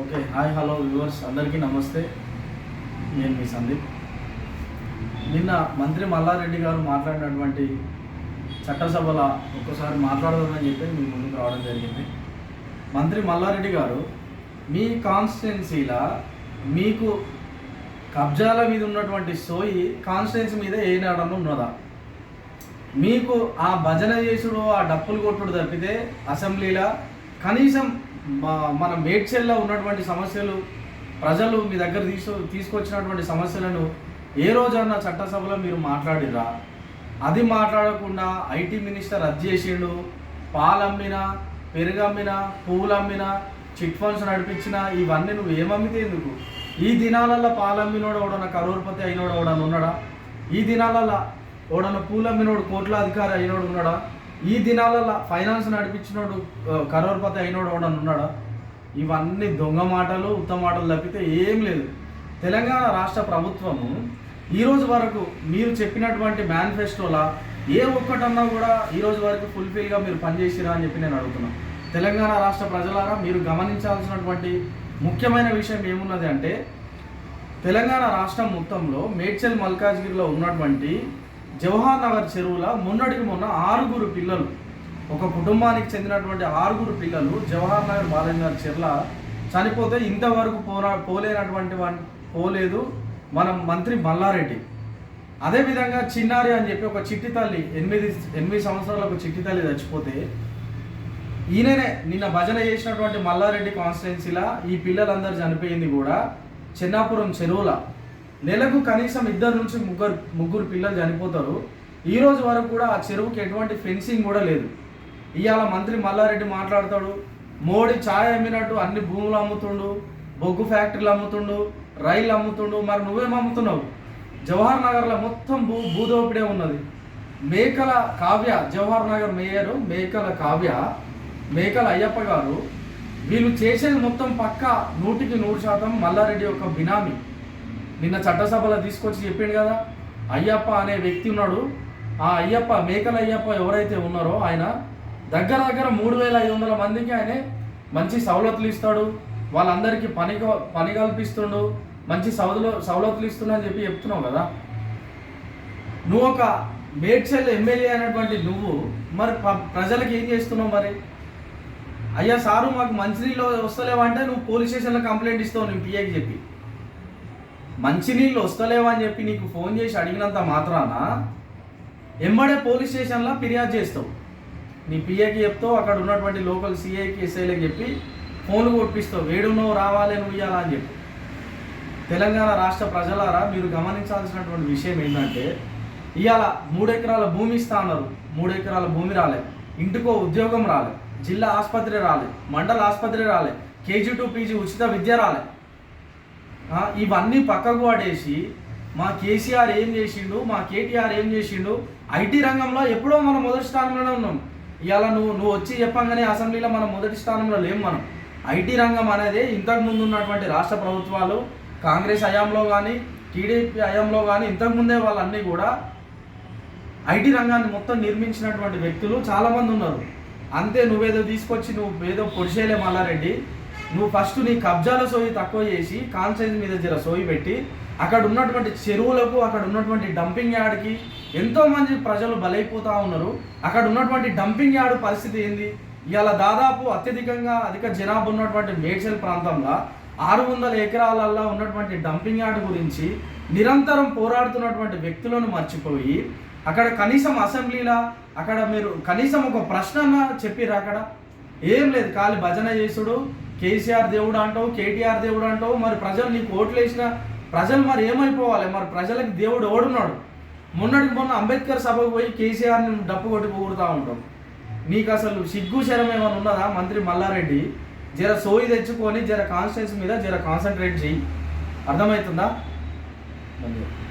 Okay hi hello viewers అందరికీ నమస్తే. నేను మీ సందీప్. నిన్న మంత్రి మల్లారెడ్డి గారు మాట్లాడినటువంటి చట్టసభల ఒక్కసారి మాట్లాడదామని చెప్పి మీ ముందుకు రావడం జరిగింది. మంత్రి మల్లారెడ్డి గారు మీ కాన్స్టిట్యున్సీల మీకు కబ్జాల మీద ఉన్నటువంటి సోయి కాన్స్టిట్యున్సీ మీద ఏ నాడన్నా ఉన్నదా? మీకు ఆ భజన చేసుడు ఆ డప్పులు కొట్టుడు తప్పితే అసెంబ్లీలో కనీసం మన మేడ్చెల్లో ఉన్నటువంటి సమస్యలు ప్రజలు మీ దగ్గర తీసు తీసుకొచ్చినటువంటి సమస్యలను ఏ రోజన్నా చట్టసభలో మీరు మాట్లాడిరా. అది మాట్లాడకుండా ఐటీ మినిస్టర్ రద్దు చేసిండు. పాలమ్మిన అమ్మినా పెరుగు పువ్వులు అమ్మినా చిట్ ఫండ్స్ నడిపించిన ఇవన్నీ నువ్వు ఏమమ్మితే ఎందుకు? ఈ దినాలలో పాలమ్మినోడు ఓడన ఎవడన్నా కరోర్పతి అయినోడు ఎవడన్నా ఉన్నాడా? ఈ దినాలలో ఎవడన్నా పూలమ్మినోడు కోట్ల అధికారి అయినోడు ఉన్నాడా? ఈ దినాలలో ఫైనాన్స్ నడిపించినోడు కరోరపతి కరోర్పతి అయినోడు ఎవడన్నా ఉన్నాడా? ఇవన్నీ దొంగ మాటలు ఉత్తమ మాటలు తప్పితే ఏం లేదు. తెలంగాణ రాష్ట్ర ప్రభుత్వము ఈరోజు వరకు మీరు చెప్పినటువంటి మేనిఫెస్టోలా? ఏ ఒక్కటన్నా కూడా ఈరోజు వరకు ఫుల్ఫిల్గా మీరు పనిచేసిరా అని చెప్పి నేను అడుగుతున్నాను తెలంగాణ రాష్ట్ర ప్రజలారా మీరు గమనించాల్సినటువంటి ముఖ్యమైన విషయం ఏమున్నది అంటే తెలంగాణ రాష్ట్రం మొత్తంలో మేడ్చల్ మల్కాజ్గిరిలో ఉన్నటువంటి జవహర్ నగర్ చెరువుల మొన్నటికి మొన్న ఆరుగురు పిల్లలు ఒక కుటుంబానికి చెందినటువంటి ఆరుగురు పిల్లలు జవహర్ నగర్ బాలాజీ నగర్ చెర్ల చనిపోతే ఇంతవరకు పోరా పోలేనటువంటి పోలేదు. మన మంత్రి మల్లారెడ్డి. అదేవిధంగా చిన్నారి అని చెప్పి ఒక చిట్టి తల్లి ఎనిమిది ఎనిమిది సంవత్సరాల ఒక చిట్టి తల్లి చచ్చిపోతే ఈయననే నిన్న భజన చేసినటువంటి మల్లారెడ్డి కాన్స్టిట్యున్సీలా ఈ పిల్లలందరూ చనిపోయింది కూడా చిన్నాపురం చెరువుల నెలకు కనీసం ఇద్దరు నుంచి ముగ్గురు ముగ్గురు పిల్లలు చనిపోతారు. ఈ రోజు వరకు కూడా ఆ చెరువుకి ఎటువంటి ఫెన్సింగ్ కూడా లేదు. ఇవాళ మంత్రి మల్లారెడ్డి మాట్లాడతాడు. మోడీ ఛాయ్ అమ్మినట్టు అన్ని భూములు అమ్ముతుండు బొగ్గు ఫ్యాక్టరీలు అమ్ముతుండు రైలు అమ్ముతుండు. మరి నువ్వేం అమ్ముతున్నావు? జవహర్ నగర్లో మొత్తం భూ భూదోపిడే ఉన్నది. మేకల కావ్య జవహర్ నగర్ మేయర్ మేకల కావ్య మేకల అయ్యప్ప గారు. వీళ్ళు చేసేది మొత్తం పక్క నూటికి నూరు శాతం మల్లారెడ్డి యొక్క బినామీ. నిన్న చట్టసభలో తీసుకొచ్చి చెప్పిండు కదా అయ్యప్ప అనే వ్యక్తి ఉన్నాడు. ఆ అయ్యప్ప మేకల అయ్యప్ప ఎవరైతే ఉన్నారో ఆయన దగ్గర దగ్గర మూడు వేల ఐదు వందల మందికి ఆయన మంచి సవలతులు ఇస్తాడు. వాళ్ళందరికీ పని క- పని కల్పిస్తుండు. మంచి సవదులు సవలతులు ఇస్తున్నా అని చెప్పి చెప్తున్నావు కదా. నువ్వు ఒక మేడ్చల్ ఎమ్మెల్యే అనేటువంటి నువ్వు మరి ప్రజలకు ఏం చేస్తున్నావు మరి? అయ్యా సారు మాకు మంచినీళ్ళు వస్తలేవంటే నువ్వు పోలీస్ స్టేషన్లో కంప్లైంట్ ఇస్తావు నేను పిఏకి చెప్పి. మంచినీళ్ళు వస్తలేవా అని చెప్పి నీకు ఫోన్ చేసి అడిగినంత మాత్రాన ఎంబడే పోలీస్ స్టేషన్లో ఫిర్యాదు చేస్తావు. నీ పిఏకి చెప్తావు అక్కడ ఉన్నటువంటి లోకల్ సిఐకి ఎస్ఐలకి చెప్పి ఫోన్లు కొట్టిస్తావు. వేడునో రావాలి నువ్వు ఇవ్వాలా అని చెప్పి. తెలంగాణ రాష్ట్ర ప్రజలారా మీరు గమనించాల్సినటువంటి విషయం ఏంటంటే ఇవాళ మూడెకరాల భూమి ఇస్తా అన్నారు. మూడెకరాల భూమి రాలే. ఇంటికో ఉద్యోగం రాలే. జిల్లా ఆసుపత్రి రాలే. మండల ఆసుపత్రి రాలే. కేజీ టు పీజీ ఉచిత విద్య రాలే. ఇవన్నీ పక్కకు పడేసి మా కేసీఆర్ ఏం చేసిండు మా కేటీఆర్ ఏం చేసిండు ఐటీ రంగంలో ఎప్పుడో మనం మొదటి స్థానంలోనే ఉన్నాం. ఇవాళ నువ్వు నువ్వు వచ్చి చెప్పంగానే అసెంబ్లీలో మనం మొదటి స్థానంలో లేం మనం. ఐటీ రంగం అనేది ఇంతకు ముందు ఉన్నటువంటి రాష్ట్ర ప్రభుత్వాలు కాంగ్రెస్ హయాంలో కానీ టీడీపీ హయాంలో కానీ ఇంతకుముందే వాళ్ళన్నీ కూడా ఐటీ రంగాన్ని మొత్తం నిర్మించినటువంటి వ్యక్తులు చాలామంది ఉన్నారు. అంతే నువ్వేదో తీసుకొచ్చి నువ్వు ఏదో పొడిచేయలే మల్లారెడ్డి నువ్వు ఫస్ట్ నీ కబ్జాల సోయి తక్కువ చేసి కాన్సైజ్ మీద జర సోయి పెట్టి అక్కడ ఉన్నటువంటి చెరువులకు అక్కడ ఉన్నటువంటి డంపింగ్ యార్డ్కి ఎంతోమంది ప్రజలు బలైపోతూ ఉన్నారు. అక్కడ ఉన్నటువంటి డంపింగ్ యార్డ్ పరిస్థితి ఏంది? ఇవాళ దాదాపు అత్యధికంగా అధిక జనాభా ఉన్నటువంటి మేడ్చల్ ప్రాంతంలో ఆరు వందల ఎకరాలలో ఉన్నటువంటి డంపింగ్ యార్డ్ గురించి నిరంతరం పోరాడుతున్నటువంటి వ్యక్తులను మర్చిపోయి అక్కడ కనీసం అసెంబ్లీలా అక్కడ మీరు కనీసం ఒక ప్రశ్న చెప్పిర్రు అక్కడ. ఏం లేదు ఖాళీ భజన చేసుడు కేసీఆర్ దేవుడు అంటావు కేటీఆర్ దేవుడు అంటావు మరి ప్రజలు నీకు ఓట్లు వేసిన ప్రజలు మరి ఏమైపోవాలి? మరి ప్రజలకు దేవుడు ఓడున్నాడు మొన్నటికి మొన్న అంబేద్కర్ సభకు పోయి కేసీఆర్ని డప్పు కొట్టి ఉంటాం నీకు అసలు సిగ్గు శరం ఏమైనా ఉన్నదా మంత్రి మల్లారెడ్డి? జర సోయి తెచ్చుకొని జర కాన్స్టిట్యూన్స్ మీద జర కాన్సన్ట్రేట్ చేయి అర్థమవుతుందా? ధన్యవాదాలు.